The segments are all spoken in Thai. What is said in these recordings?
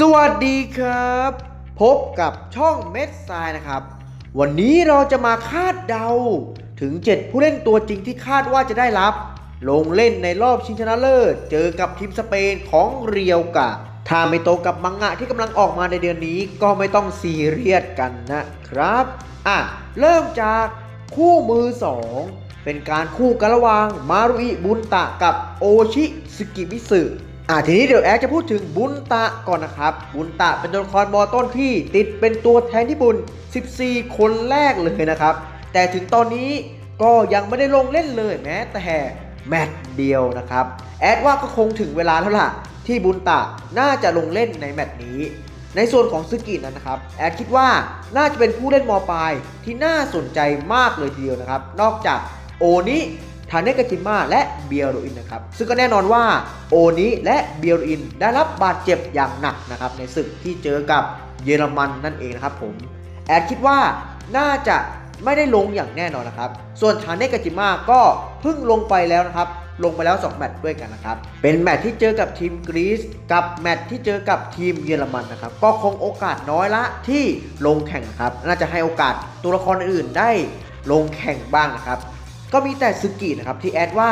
สวัสดีครับ พบกับช่องเม็ดทรายนะครับ วันนี้เราจะมาคาดเดาถึง 7 ผู้เล่นตัวจริงที่คาดว่าจะได้รับ ลงเล่นในรอบชิงชนะเลิศ เจอกับทีมสเปนของเรียวกะถ้าไม่โตกับมังงะที่กำลังออกมาในเดือนนี้ก็ไม่ต้องซีเรียสกันนะครับอะเริ่มจากคู่มือ 2 เป็นการคู่กันระหว่างมารุอิบุนตะกับโอชิสกิมิสึ อะทีนี้เดี๋ยวแอดจะพูดถึงบุนตะก่อนนะครับ บุนตะเป็นตัวละครบอต้นที่ติดเป็นตัวแทนที่บุญ 14 คนแรกเลยนะครับ แต่ถึงตอนนี้ก็ยังไม่ได้ลงเล่นเลยแม้แต่แมตช์เดียวนะครับ แอดว่าก็คงถึงเวลาแล้วล่ะ ที่บุญตะน่าจะลงเล่นในแมตช์นี้ ในส่วนของซึกินั้นนะครับ แอดคิดว่าน่าจะเป็นผู้เล่นมอปลายที่น่าสนใจมากเลยทีเดียวนะครับ นอกจากโอนิ ทาเนกาจิมะและเบียโรอินนะครับ ซึ่งก็แน่นอนว่าโอนิและเบียโรอินได้รับบาดเจ็บอย่างหนักนะครับในศึกที่เจอกับเยอรมันนั่นเองนะครับผม แอดคิดว่าน่าจะไม่ได้ลงอย่างแน่นอนนะครับ ส่วนทาเนกาจิมะก็เพิ่งลงไปแล้วนะครับ ลงไปแล้ว 2 แมตช์ด้วยกันนะครับ เป็นแมตช์ที่เจอกับทีมกรีซกับแมตช์ที่เจอกับทีมเยอรมันนะครับ ก็คงโอกาสน้อยละที่ลงแข่งนะครับ น่าจะให้โอกาสตัวละครอื่นได้ลงแข่งบ้างนะครับ ก็มีแต่ซึกินะครับที่แอดว่า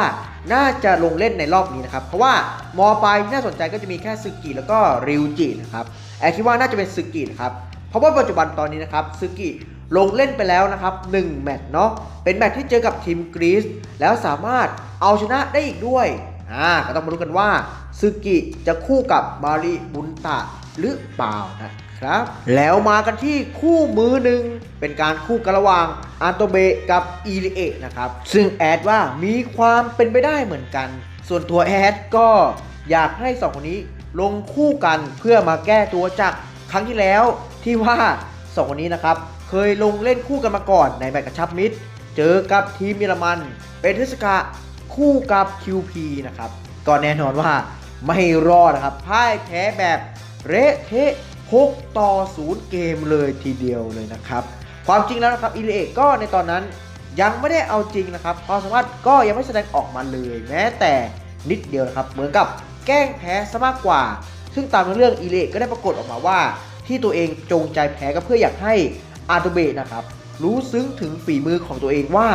น่าจะลงเล่นในรอบนี้นะครับเพราะว่ามอปลายที่น่าสนใจก็จะมีแค่ซึกิแล้วก็ริวจินะครับแอดคิดว่าน่าจะเป็นซึกินะครับเพราะว่าปัจจุบันตอนนี้นะครับซึกิลงเล่นไปแล้วนะครับ1แมตช์เนาะเป็นแมตช์ที่เจอกับทีมกรีซแล้วสามารถเอาชนะได้อีกด้วยอ่าก็ต้องมาดูกันว่าซึกิจะคู่กับมาริบุนตะหรือเปล่านะ ครับ แล้วมากันที่คู่มือหนึ่งเป็นการคู่กันระหว่างอันโตเบกับอีริเอะนะครับ ซึ่งแอดว่ามีความเป็นไปได้เหมือนกัน ส่วนตัวแอดก็อยากให้สองคนนี้ลงคู่กันเพื่อมาแก้ตัวจากครั้งที่แล้วที่ว่าสองคนนี้นะครับ เคยลงเล่นคู่กันมาก่อนในแมตช์กระชับมิตร เจอกับทีมเยอรมัน เป็นเทศกาคู่กับ QP นะครับก็แน่นอนว่าไม่รอดนะครับพ่ายแพ้แบบเละเทะ 6 ต่อ 0 เกมเลยทีเดียวเลยนะครับ ความจริงแล้วนะครับอิเลเอกก็ในตอนนั้นยังไม่ได้เอาจริงนะครับความสามารถก็ยังไม่แสดงออกมาเลย แม้แต่นิดเดียวนะครับ เหมือนกับแกล้งแพ้ซะมากกว่า ซึ่งตามเรื่องอิเลเอกก็ได้ปรากฏออกมาว่า ที่ตัวเองจงใจแพ้ก็เพื่ออยากให้อาโตเบะนะครับรู้ซึ้งถึงฝีมือของตัวเองว่า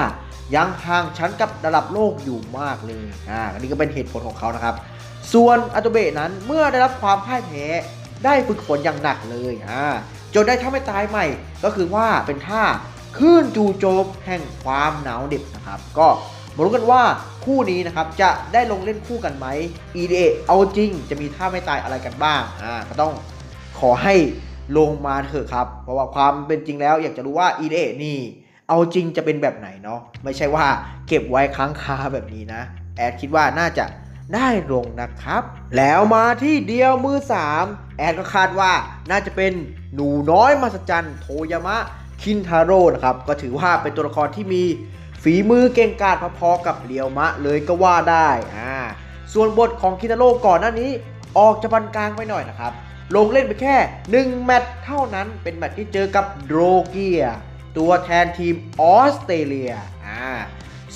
ยังห่างชั้นกับระดับโลกอยู่มากเลยอ่าอันนี้ก็เป็นเหตุผลของเขานะครับ ส่วนอาโตเบะนั้นเมื่อได้รับความพ่ายแพ้ ได้ฝึกฝนอย่างหนักเลยอ่าจนได้ท่าไม่ตายใหม่ ก็คือว่าเป็นท่าคลื่นจูโจมแห่งความหนาวเหน็บนะครับ ก็มารู้กันว่าคู่นี้นะครับจะได้ลงเล่นคู่กันไหม EDA เอาจริงจะมีท่าไม่ตายอะไรกันบ้างอ่าก็ต้องขอให้ลงมาเถอะครับ เพราะว่าความเป็นจริงแล้ว อยากจะรู้ว่า EDA นี่ เอาจริงจะเป็นแบบไหนเนาะไม่ใช่ว่าเก็บไว้ค้างคาแบบนี้นะ แอดคิดว่าน่าจะ ได้ลงนะครับ แล้วมาที่เดียวมือ 3 แอดก็คาดว่าน่าจะเป็นหนูน้อยมหัศจรรย์โทยามะคินทาโร่นะครับ ก็ถือว่าเป็นตัวละครที่มีฝีมือเก่งกาจพอๆกับเรียวมะเลยก็ว่าได้อ่าส่วนบทของคินทาโร่ก่อนหน้านี้ออกจะบันกลางไปหน่อยนะครับ ลงเล่นไปแค่ 1 แมตช์เท่านั้นเป็นแมตช์ที่เจอกับโดรเกีย ตัวแทนทีมออสเตรเลีย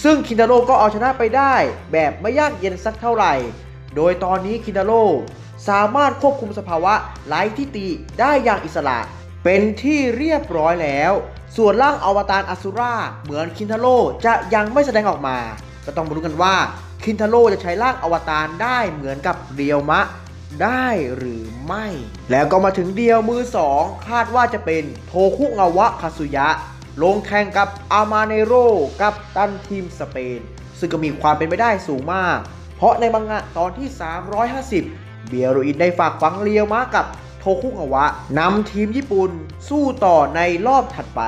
ซึ่งคินทาโร่ก็เอาชนะไปได้ แบบไม่ยากเย็นสักเท่าไหร่ โดยตอนนี้คินทาโร่สามารถควบคุมสภาวะไร้ที่ตีได้อย่างอิสระ เป็นที่เรียบร้อยแล้ว ส่วนร่างอวตารอสุราเหมือนคินทาโร่จะยังไม่แสดงออกมา ก็ต้องมาดูกันว่าคินทาโร่จะใช้ร่างอวตารได้เหมือนกับเรียวมะ ได้หรือไม่ แล้วก็มาถึงเดียวมือ2คาดว่าจะเป็นโทคุงาวะคาสุยะ ลงแข่งกับอามาเนโรกับตันทีมสเปน ซึ่งก็มีความเป็นไปได้สูงมาก เพราะในมังงะตอนที่ 350 เบียโรอินได้ฝากฝังเลียวมากับโทคุงาวะนำทีมญี่ปุ่นสู้ต่อในรอบถัดไป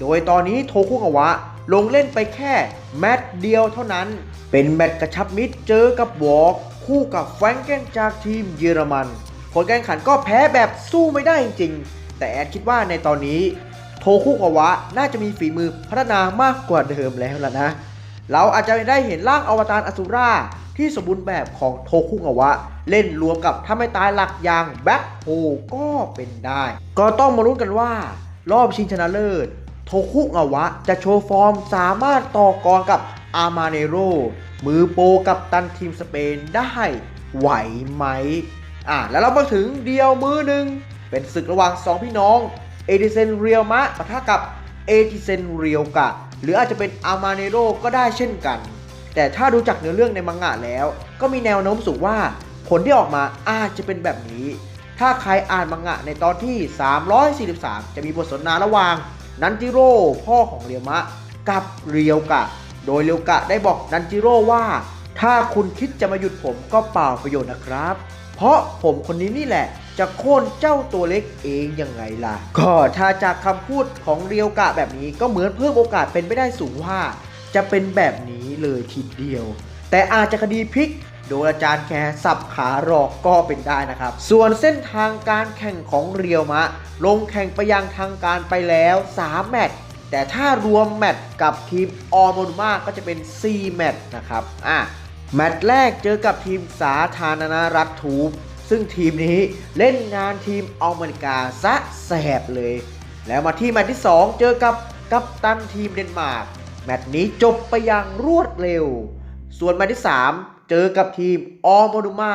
โดยตอนนี้โทคุงาวะลงเล่นไปแค่แมตช์เดียวเท่านั้น เป็นแมตช์กระชับมิตรเจอกับวอร์กคู่กับแฟรงเกนจากทีมเยอรมัน ผลการแข่งขันก็แพ้แบบสู้ไม่ได้จริงๆ แต่แอดคิดว่าในตอนนี้ คุกาวะ น่าจะมีฝีมือพัฒนามากกว่าเดิมแล้วล่ะนะ เราอาจจะได้เห็นร่างอวตารอสุราที่สมบูรณ์แบบของโทคุกาวะ เล่นรวมกับถ้าไม่ตายหลักอย่างแบ็คโฮก็เป็นได้ ก็ต้องมาลุ้นกันว่า รอบชิงชนะเลิศ โทคุงาวะจะโชว์ฟอร์มสามารถต่อกรกับอามาเนโรมือโปรกับตันทีมสเปนได้ไหวไหม อะแล้วเรามาถึงเดียวมือหนึ่งเป็นศึกระหว่างสองพี่น้อง เอดิเซนเรียวมะปะทะกับเอดิเซนเรียวกะ หรืออาจจะเป็นอามาเนโรก็ได้เช่นกัน แต่ถ้าดูจากเนื้อเรื่องในมังงะแล้ว ก็มีแนวโน้มสูงว่าผลที่ออกมาอาจจะเป็นแบบนี้ ถ้าใครอ่านมังงะในตอนที่ 343 จะมีบทสนทนาระหว่าง นันจิโร่พ่อของเรียวมะ กับเรียวกะ โดยเรียวกะได้บอกนันจิโร่ว่า ถ้าคุณคิดจะมาหยุดผมก็เปล่าประโยชน์นะครับ เพราะผมคนนี้นี่แหละ จะโค่นเจ้าตัวเล็กเองยังไงล่ะ ก็ถ้าจากคำพูดของเรียวกะแบบนี้ก็เหมือนเพิ่มโอกาสเป็นไปได้สูงว่า จะเป็นแบบนี้เลยทีเดียว แต่อาจจะคดีพลิกโดยอาจารย์แคสับขาหลอกก็เป็นได้นะครับ ส่วนเส้นทางการแข่งของเรียวมะ ลงแข่งไปยังทางการไปแล้ว 3 แมตช์แต่ถ้ารวมแมตช์กับทีมออโมนมาก็จะเป็น 4 แมตช์นะครับ อะ แมตช์แรกเจอกับทีมสาธารณรัฐทูบ ซึ่งทีมนี้เล่นงานทีมอเมริกาซะแสบเลย แล้วมาที่แมตช์ที่ 2 เจอกับกัปตันทีมเดนมาร์กแมตช์นี้จบไปอย่างรวดเร็ว ส่วนแมตช์ที่ 3 เจอกับทีมออโมดูมา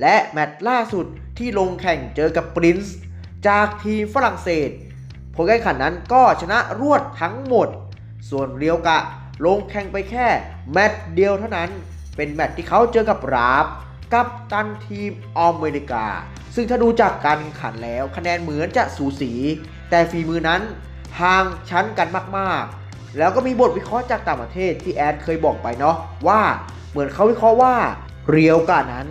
และแมตช์ล่าสุดที่ลงแข่งเจอกับปรินซ์จากทีมฝรั่งเศสผลการแข่งขันนั้นก็ชนะรวดทั้งหมด ส่วนเรียวกะลงแข่งไปแค่แมตช์เดียวเท่านั้น เป็นแมตช์ที่เขาเจอกับราฟ กับตันทีมอเมริกา ซึ่งถ้าดูจากการแข่งขันแล้วคะแนนเหมือนจะสูสี แต่ฝีมือนั้นห่างชั้นกันมากๆ แล้วก็มีบทวิเคราะห์จากต่างประเทศที่แอดเคยบอกไปเนาะว่าเหมือนเขาวิเคราะห์ว่าเรียวกะนั้น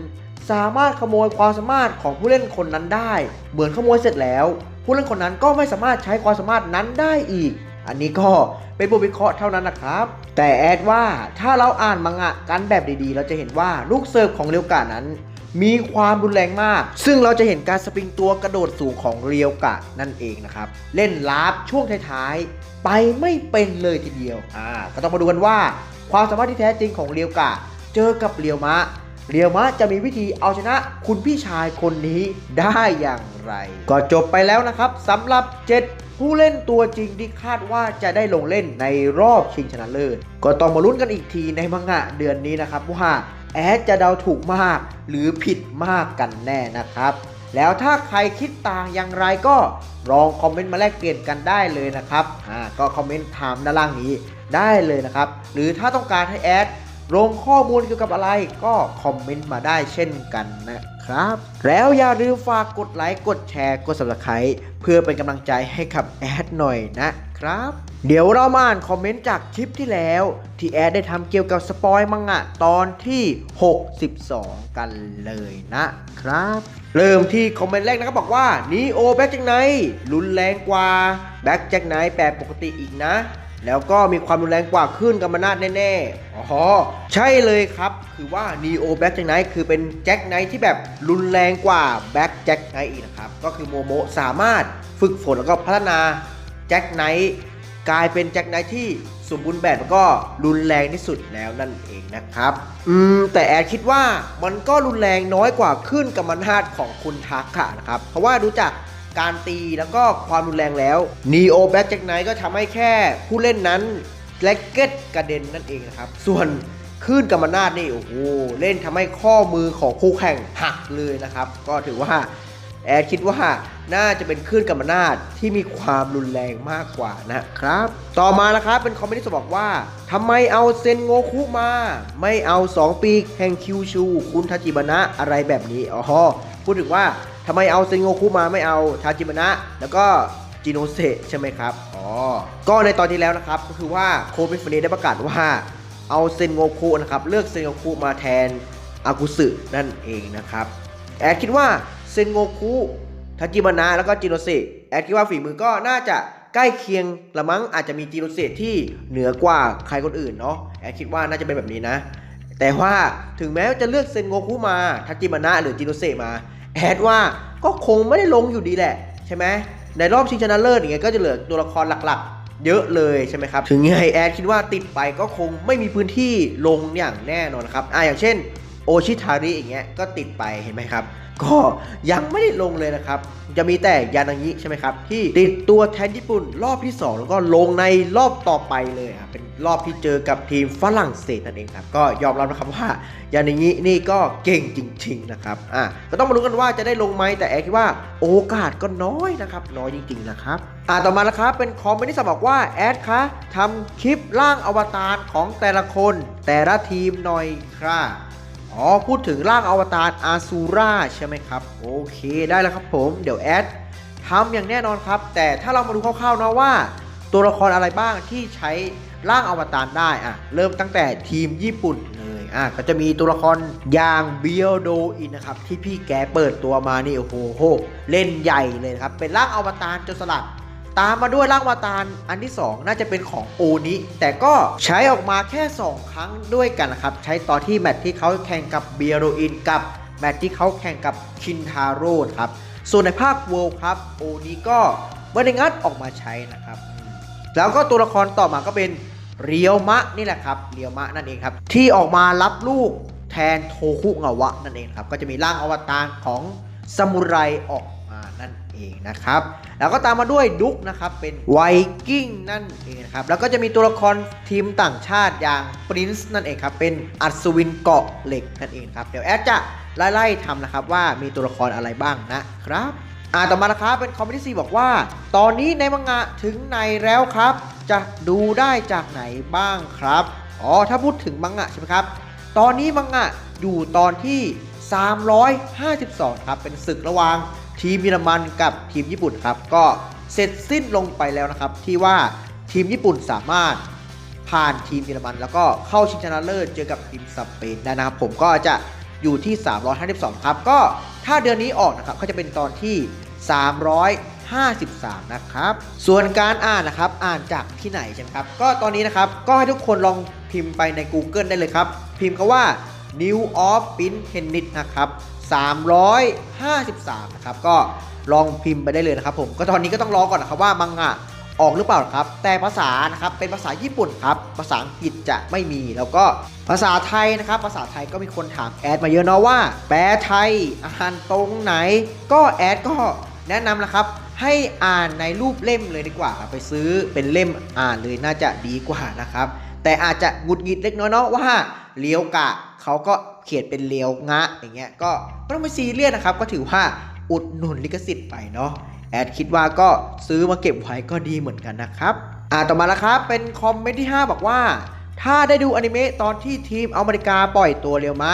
สามารถขโมยความสามารถของผู้เล่นคนนั้นได้ เหมือนขโมยเสร็จแล้ว ผู้เล่นคนนั้นก็ไม่สามารถใช้ความสามารถนั้นได้อีก อันนี้ก็เป็นบทวิเคราะห์เท่านั้นนะครับ แต่แอดว่าถ้าเราอ่านมังงะกันแบบดีๆ เราจะเห็นว่าลูกเสิร์ฟของเรียวกะนั้น มีความรุนแรงมาก ซึ่งเราจะเห็นการสปริงตัวกระโดดสูงของเรียวกะนั่นเองนะครับ เล่นลาฟช่วงท้ายๆไปไม่เป็นเลยทีเดียวอ่าก็ต้องมาดูกันว่า ความสามารถที่แท้จริงของเรียวกะ เจอกับเรียวมะ เรียวมะจะมีวิธีเอาชนะคุณพี่ชายคนนี้ได้อย่างไร ก็จบไปแล้วนะครับสำหรับ 7ผู้เล่นตัวจริงที่คาดว่าจะได้ลงเล่นในรอบชิงชนะเลิศ ก็ต้องมาลุ้นกันอีกทีในมังงะเดือนนี้นะครับว่าแอดจะเดาถูกมากหรือผิดมากกันแน่นะครับ แล้วถ้าใครคิดต่างอย่างไรก็ลองคอมเมนต์มาแลกเปลี่ยนกันได้เลยนะครับอ่าก็คอมเมนต์ถามด้านล่างนี้ได้เลยนะครับ หรือถ้าต้องการให้แอด ลงข้อมูลเกี่ยวกับอะไรก็คอมเมนต์มาได้เช่นกันนะครับ แล้วอย่าลืมฝากกดไลค์กดแชร์กด subscribe เพื่อเป็นกำลังใจให้กับแอดหน่อยนะครับ เดี๋ยวเรามาอ่านคอมเมนต์จากคลิปที่แล้ว ที่แอดได้ทำเกี่ยวกับสปอยมังงะตอนที่ 62 กันเลยนะครับ เริ่มที่คอมเมนต์แรกนะครับบอกว่านีโอแบ็กจากไหนรุนแรงกว่าแบ็กจากไหนแปลปกติอีกนะ แล้วก็มีความรุนแรงกว่าขึ้นกัมนาตแน่ๆ อ๋อ ใช่เลยครับ คือว่า Neo Black Jack Knight คือเป็นแจ็คไนท์ที่แบบรุนแรงกว่า Black Jack Knight อีกนะครับ ก็คือโมโมสามารถฝึกฝนแล้วก็พัฒนาแจ็คไนท์กลายเป็นแจ็คไนท์ที่สมบูรณ์แบบแล้วก็รุนแรงที่สุดแล้วนั่นเองนะครับ อืม แต่แอดคิดว่ามันก็รุนแรงน้อยกว่าขึ้นกัมนาตของคุณทักค่ะนะครับ เพราะว่าดูจาก การตีแล้วก็ความรุนแรงแล้ว Neo Black Jack Knight ก็ทำให้แค่ผู้เล่นนั้นแล็กเก็ตกระเด็นนั่นเองนะครับ ส่วนคลื่นกรรมนาศนี่โอ้โหเล่นทำให้ข้อมือของคู่แข่งหักเลยนะครับ ก็ถือว่าแอดคิดว่าน่าจะเป็นคลื่นกรรมนาศที่มีความรุนแรงมากกว่านะครับ ต่อมานะครับเป็นคอมเมนต์ที่บอกว่าทำไมเอาเซนโงคุมา ไม่เอา 2 ปีแห่งคิวชู คุณทาจิบนะอะไรแบบนี้อ๋อพูดถึงว่า ทำไมเอาเซนโงคุมาไม่เอาทาจิมะนะแล้วก็จิโนเซะใช่ไหมครับ อ๋อ ก็ในตอนที่แล้วนะครับก็คือว่าโคเปนเฟเนได้ประกาศว่าเอาเซนโงคุนะครับเลือกเซนโงคุมาแทนอากุสึนั่นเองนะครับ แอดคิดว่าเซนโงคุทาจิมะนะแล้วก็จิโนเซะแอดคิดว่าฝีมือก็น่าจะใกล้เคียงละมั้งอาจจะมีจิโนเซะที่เหนือกว่าใครคนอื่นเนาะแอดคิดว่าน่าจะเป็นแบบนี้นะ แต่ว่าถึงแม้จะเลือกเซนโงคุมาทาจิมะนะหรือจิโนเซะมา แอดว่าก็คงไม่ได้ลงอยู่ดีแหละใช่ไหมในรอบชิงชนะเลิศอย่างเงี้ยก็จะเหลือตัวละครหลักๆ เยอะเลยใช่ไหมครับ ถึงไงแอดคิดว่าติดไปก็คงไม่มีพื้นที่ลงอย่างแน่นอนครับอ่าอย่างเช่นโอชิทาริอย่างเงี้ยก็ติดไปเห็นไหมครับ ก็ยังไม่ได้ลงเลยนะครับ จะมีแต่ยานางิใช่ไหมครับ ที่ติดตัวแทนญี่ปุ่นรอบที่ 2 แล้วก็ลงในรอบต่อไปเลยครับเป็น รอบที่เจอกับทีมฝรั่งเศสนั่นเองครับ ก็ยอมรับนะครับว่า อย่างนางินี่ก็เก่งจริง ๆ นะครับ อะก็ต้องมาลุ้นกันว่าจะได้ลงไหมแต่แอคิดว่าโอกาสก็น้อยนะครับ น้อยจริง ๆ นะครับ อ่าต่อมานะครับเป็นคอมเมนต์ที่สบอกว่าแอดคะทำคลิปร่างอวตารของแต่ละคน แต่ละทีมหน่อยครับอ๋อพูดถึงร่างอวตารอาซูราใช่ไหมครับ โอเคได้แล้วครับผมเดี๋ยวแอดทำอย่างแน่นอนครับ แต่ถ้าเรามาดูคร่าวๆนะว่า ตัวละครอะไรบ้างที่ใช้ร่างอวตารได้อะเริ่มตั้งแต่ทีมญี่ปุ่นเลยอะก็จะมีตัวละครอย่างเบียโดอินนะครับที่พี่แกเปิดตัวมานี่โอ้โหโหเล่นใหญ่เลยครับเป็นร่างอวตารจนสลัดตามมาด้วยร่างอวตารอันที่ 2 น่าจะเป็นของโอนิแต่ก็ใช้ออกมาแค่ 2 ครั้งด้วยกันนะครับ ใช้ตอนที่แมตช์ที่เขาแข่งกับเบียโรอินกับแมตช์ที่เขาแข่งกับคินทาโร่ครับ ส่วนในภาคเวิลด์ครับโอนิก็ไม่ได้งัดออกมาใช้นะครับ แล้วก็ตัวละครต่อมาก็เป็นเรียวมะนี่แหละครับเรียวมะนั่นเองครับ ที่ออกมารับลูกแทนโทคุงาวะนั่นเองครับ ก็จะมีร่างอวตารของซามูไรออกมานั่นเองนะครับ แล้วก็ตามมาด้วยดุ๊กนะครับเป็นไวกิ้งนั่นเองครับ แล้วก็จะมีตัวละครทีมต่างชาติอย่างปรินซ์นั่นเองครับ เป็นอัศวินเกาะเหล็กนั่นเองครับ เดี๋ยวแอดจะไล่ๆทำนะครับว่ามีตัวละครอะไรบ้างนะครับ อ่าต่อมานะครับเป็นคอมเมนต์ซีบอกว่า ตอนนี้ในมังงะถึงไหนแล้วครับ จะดูได้จากไหนบ้างครับ อ๋อ ถ้าพูดถึงมังงะใช่ไหมครับ ตอนนี้มังงะอยู่ตอนที่ 352 ครับ เป็นศึกระหว่างทีมเยอรมันกับทีมญี่ปุ่นครับ ก็เสร็จสิ้นลงไปแล้วนะครับ ที่ว่าทีมญี่ปุ่นสามารถผ่านทีมเยอรมัน แล้วก็เข้าชิงชนะเลิศเจอกับทีมสเปนได้นะครับผมก็จะ อยู่ที่ 352 ครับ ก็ถ้าเดือนนี้ออกนะครับก็จะเป็นตอนที่ 353 นะครับ ส่วนการอ่านนะครับอ่านจากที่ไหนใช่ไหมครับ ก็ตอนนี้นะครับก็ให้ทุกคนลองพิมพ์ไปใน Google ได้เลยครับ พิมพ์คาว่า New of Pin Tennis นะครับ 353 นะครับ ก็ลองพิมพ์ไปได้เลยนะครับผม ก็ตอนนี้ก็ต้องรอก่อนนะครับว่ามังงะ ออกหรือเปล่าครับ แต่ภาษานะครับเป็นภาษาญี่ปุ่นครับ ภาษาอังกฤษจะไม่มี แล้วก็ภาษาไทยนะครับ ภาษาไทยก็มีคนถามแอดมาเยอะเนาะว่า แปลไทยอ่านตรงไหน ก็แอดก็แนะนำนะครับให้อ่านในรูปเล่มเลยดีกว่า ไปซื้อเป็นเล่มอ่านเลยน่าจะดีกว่านะครับ แต่อาจจะหงุดหงิดเล็กน้อยเนาะว่าเลี้ยวกะเขาก็เขียนเป็นเลี้ยวงะอย่างเงี้ยก็ไม่ต้องไปซีเรียสนะครับ ก็ถือว่าอุดหนุนลิขสิทธิ์ไปเนาะ แอดคิดว่าก็ซื้อมาเก็บไว้ก็ดีเหมือนกันนะครับอ่าต่อมาแล้วครับเป็นคอมเมนต์ที่ 5 บอกว่า ถ้าได้ดูอนิเมะตอนที่ทีมอเมริกาปล่อยตัวเรียวมะ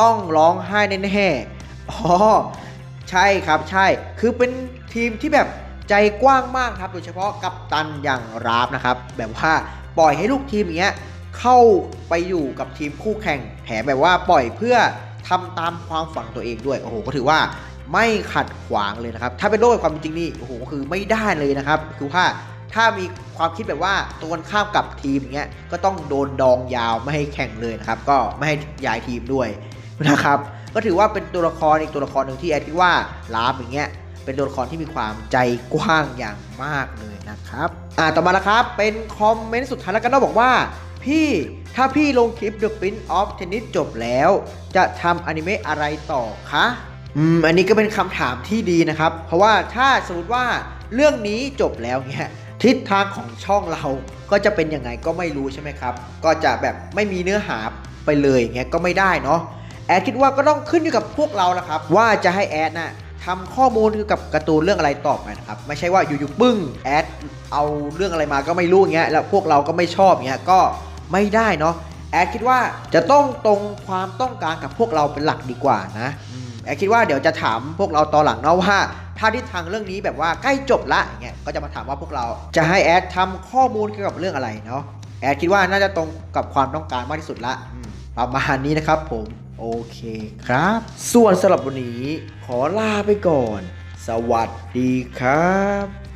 ต้องร้องไห้แน่ๆอ๋อใช่ครับใช่คือเป็นทีมที่แบบใจกว้างมากครับโดยเฉพาะกัปตันอย่างราฟนะครับ แบบว่าปล่อยให้ลูกทีมอย่างเงี้ยเข้าไปอยู่กับทีมคู่แข่งแถมแบบว่าปล่อยเพื่อทำตามความฝันตัวเองด้วยโอ้โหก็ถือว่า ไม่ขัดขวางเลยนะครับ ถ้าเป็นโลกแห่งความจริงนี่โอ้โหคือไม่ได้เลยนะครับ คือว่าถ้ามีความคิดแบบว่าตรงกันข้ามกับทีมอย่างเงี้ยก็ต้องโดนดองยาวไม่ให้แข่งเลยนะครับ ก็ไม่ให้ย้ายทีมด้วยนะครับ ก็ถือว่าเป็นตัวละครอีกตัวละครหนึ่งที่แอดคิดว่าลาฟอย่างเงี้ยเป็นตัวละครที่มีความใจกว้างอย่างมากเลยนะครับอ่าต่อมาแล้วครับเป็นคอมเมนต์สุดท้ายแล้วกันเนาะบอกว่าพี่ถ้าพี่ลงคลิป The Prince of Tennis จบแล้ว จะทำอนิเมะอะไรต่อคะ อืมอันนี้ก็เป็นคำถามที่ดีนะครับ เพราะว่าถ้าสมมติว่าเรื่องนี้จบแล้วเงี้ยทิศทางของช่องเราก็จะเป็นยังไงก็ไม่รู้ใช่ไหมครับ ก็จะแบบไม่มีเนื้อหาไปเลยเงี้ยก็ไม่ได้เนาะแอดคิดว่าก็ต้องขึ้นอยู่กับพวกเราละครับ ว่าจะให้แอดน่ะทำข้อมูลเกี่ยวกับการ์ตูนเรื่องอะไรต่อไปนะครับ ไม่ใช่ว่าอยู่ๆปึ้งแอดเอาเรื่องอะไรมาก็ไม่รู้เงี้ยแล้วพวกเราก็ไม่ชอบเงี้ยก็ไม่ได้เนาะแอดคิดว่าจะต้องตรงความต้องการกับพวกเราเป็นหลักดีกว่านะ แอดคิดว่าเดี๋ยวจะถามพวกเราตอนหลังเนาะว่า ถ้าทิศทางเรื่องนี้แบบว่าใกล้จบละอย่างเงี้ยก็จะมาถามว่าพวกเราจะให้แอดทำข้อมูลเกี่ยวกับเรื่องอะไรเนาะแอดคิดว่าน่าจะตรงกับความต้องการมากที่สุดละประมาณนี้นะครับผมโอเคครับ ส่วนสำหรับวันนี้ขอลาไปก่อน สวัสดีครับ